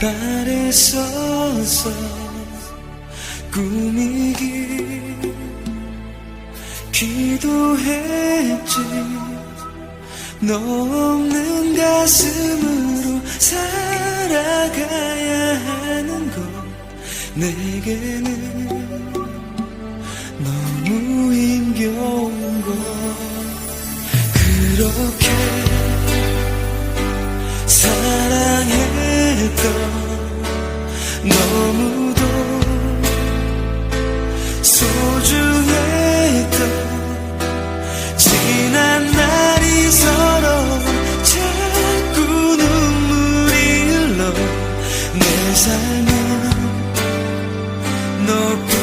바랬었어 꿈이길 기도했지. 너 없는 가슴으로 살아가야 하는 것 내게는 너무 힘겨운 것. 그렇게 너무도 소중했던 지난 날이 서러워 자꾸 눈물이 러, 내 삶은 높